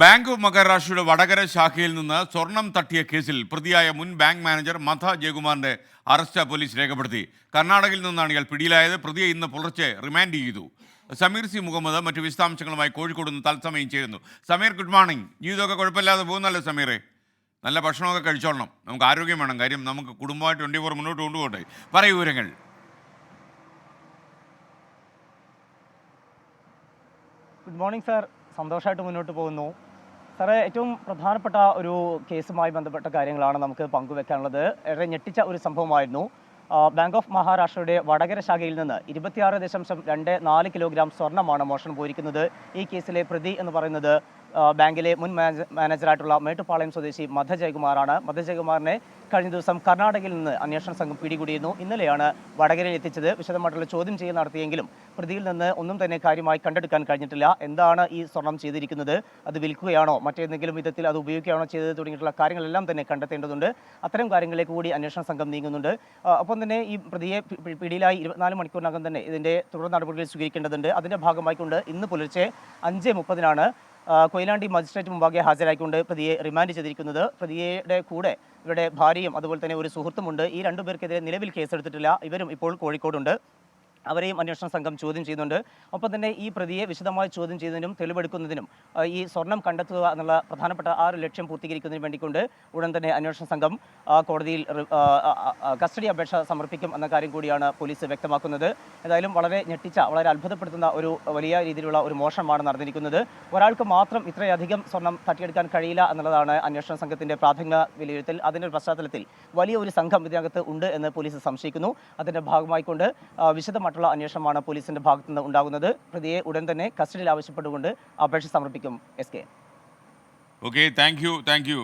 Bank മഹാരാഷ്ട്രയുടെ Vadakara ശാഖയിൽ നിന്ന് സ്വർണം തട്ടിയ കേസിൽ പ്രതിയായ മുൻ ബാങ്ക് മാനേജർ മഥ ജയകുമാറിന്റെ അറസ്റ്റ് പോലീസ് രേഖപ്പെടുത്തി. കർണാടകയിൽ നിന്നാണ് ഇയാൾ പിടിയിലായത്. പ്രതിയെ ഇന്ന് പുലർച്ചെ റിമാൻഡ് ചെയ്തു. സമീർ സി മുഹമ്മദ് മറ്റു വിശദാംശങ്ങളുമായി കോഴിക്കോട് നിന്ന് തത്സമയം ചെയ്യുന്നു സമീർ ഗുഡ് മോർണിംഗ് ജീവിതമൊക്കെ കുഴപ്പമില്ലാതെ പോകുന്നല്ലോ സമീറെ? നല്ല ഭക്ഷണമൊക്കെ കഴിച്ചോളണം. നമുക്ക് ആരോഗ്യം വേണം. കാര്യം നമുക്ക് കുടുംബമായിട്ട് ട്വന്റി ഫോർ മുന്നോട്ട് കൊണ്ടുപോകട്ടെ. പറയൂ വിവരങ്ങൾ. ഗുഡ് മോർണിംഗ് സാർ സന്തോഷമായിട്ട് മുന്നോട്ട് പോകുന്നു. സാറേ ഏറ്റവും പ്രധാനപ്പെട്ട ഒരു കേസുമായി ബന്ധപ്പെട്ട കാര്യങ്ങളാണ് നമുക്ക് പങ്കുവെക്കാനുള്ളത്. ഏറെ ഞെട്ടിച്ച ഒരു സംഭവമായിരുന്നു. ബാങ്ക് ഓഫ് മഹാരാഷ്ട്രയുടെ വടകര ശാഖയിൽ നിന്ന് ഇരുപത്തിയാറ് ദശാംശം രണ്ട് നാല് കിലോഗ്രാം സ്വർണമാണ് മോഷണം പോയിരിക്കുന്നത് ഈ കേസിലെ പ്രതി എന്ന് പറയുന്നത് ബാങ്കിലെ മുൻ മാനേജ- മാനേജറായിട്ടുള്ള മേട്ടുപ്പാളയം സ്വദേശി മധജയകുമാറാണ് മധജയകുമാറിനെ കഴിഞ്ഞ ദിവസം കർണാടകയിൽ നിന്ന് അന്വേഷണ സംഘം പിടികൂടിയിരുന്നു. ഇന്നലെയാണ് വടകരയിൽ എത്തിച്ചത്. വിശദമായിട്ടുള്ള ചോദ്യം ചെയ്യൽ നടത്തിയെങ്കിലും പ്രതിയിൽ നിന്ന് ഒന്നും തന്നെ കാര്യമായി കണ്ടെടുക്കാൻ കഴിഞ്ഞിട്ടില്ല. എന്താണ് ഈ സ്വർണം ചെയ്തിരിക്കുന്നത്? അത് വിൽക്കുകയാണോ? മറ്റേതെങ്കിലും വിധത്തിൽ അത് ഉപയോഗിക്കുകയാണോ ചെയ്തത് തുടങ്ങിയിട്ടുള്ള കാര്യങ്ങളെല്ലാം തന്നെ കണ്ടെത്തേണ്ടതുണ്ട്. അത്തരം കാര്യങ്ങളിലേക്ക് കൂടി അന്വേഷണ സംഘം നീങ്ങുന്നുണ്ട്. അപ്പം തന്നെ ഈ പ്രതിയെ പിടിയിലായി ഇരുപത്തിനാല് മണിക്കൂറിനകം തന്നെ ഇതിന്റെ തുടർ നടപടികൾ സ്വീകരിക്കേണ്ടതുണ്ട്. അതിന്റെ ഭാഗമായിക്കൊണ്ട് ഇന്ന് പുലർച്ചെ അഞ്ച് മുപ്പതിനാണ് കൊയിലാണ്ടി മജിസ്ട്രേറ്റ് മുമ്പാകെ ഹാജരാക്കിക്കൊണ്ട് പ്രതിയെ റിമാൻഡ് ചെയ്തിരിക്കുന്നത്. പ്രതിയുടെ കൂടെ ഇവരുടെ ഭാര്യയും അതുപോലെ തന്നെ ഒരു സുഹൃത്തുമുണ്ട്. ഈ രണ്ടുപേർക്കെതിരെ നിലവിൽ കേസെടുത്തിട്ടില്ല. ഇവരും ഇപ്പോൾ കോഴിക്കോടുണ്ട്. അവരെയും അന്വേഷണ സംഘം ചോദ്യം ചെയ്യുന്നുണ്ട്. ഒപ്പം തന്നെ ഈ പ്രതിയെ വിശദമായി ചോദ്യം ചെയ്യുന്നതിനും തെളിവെടുക്കുന്നതിനും ഈ സ്വർണം കണ്ടെത്തുക എന്നുള്ള പ്രധാനപ്പെട്ട ആ ഒരു ലക്ഷ്യം പൂർത്തീകരിക്കുന്നതിന് വേണ്ടിക്കൊണ്ട് ഉടൻ തന്നെ അന്വേഷണ സംഘം കോടതിയിൽ കസ്റ്റഡി അപേക്ഷ സമർപ്പിക്കും എന്ന കാര്യം കൂടിയാണ് പോലീസ് വ്യക്തമാക്കുന്നത്. ഏതായാലും വളരെ ഞെട്ടിച്ച വളരെ അത്ഭുതപ്പെടുത്തുന്ന ഒരു വലിയ രീതിയിലുള്ള ഒരു മോഷണമാണ് നടന്നിരിക്കുന്നത്. ഒരാൾക്ക് മാത്രം ഇത്രയധികം സ്വർണം തട്ടിയെടുക്കാൻ കഴിയില്ല എന്നുള്ളതാണ് അന്വേഷണ സംഘത്തിന്റെ പ്രാഥമിക വിലയിരുത്തൽ. അതിന്റെ പശ്ചാത്തലത്തിൽ വലിയ ഒരു സംഘം ഇതിനകത്ത് ഉണ്ട് എന്ന് പോലീസ് സംശയിക്കുന്നു. അതിന്റെ ഭാഗമായിക്കൊണ്ട് ആ, വിശദമായിട്ടുള്ള അന്വേഷണമാണ് പോലീസിന്റെ ഭാഗത്തു നിന്ന് ഉണ്ടാകുന്നത്. പ്രതിയെ ഉടൻ തന്നെ കസ്റ്റഡിയിൽ ആവശ്യപ്പെട്ടുകൊണ്ട് അപേക്ഷ സമർപ്പിക്കും. S K. Okay thank you thank you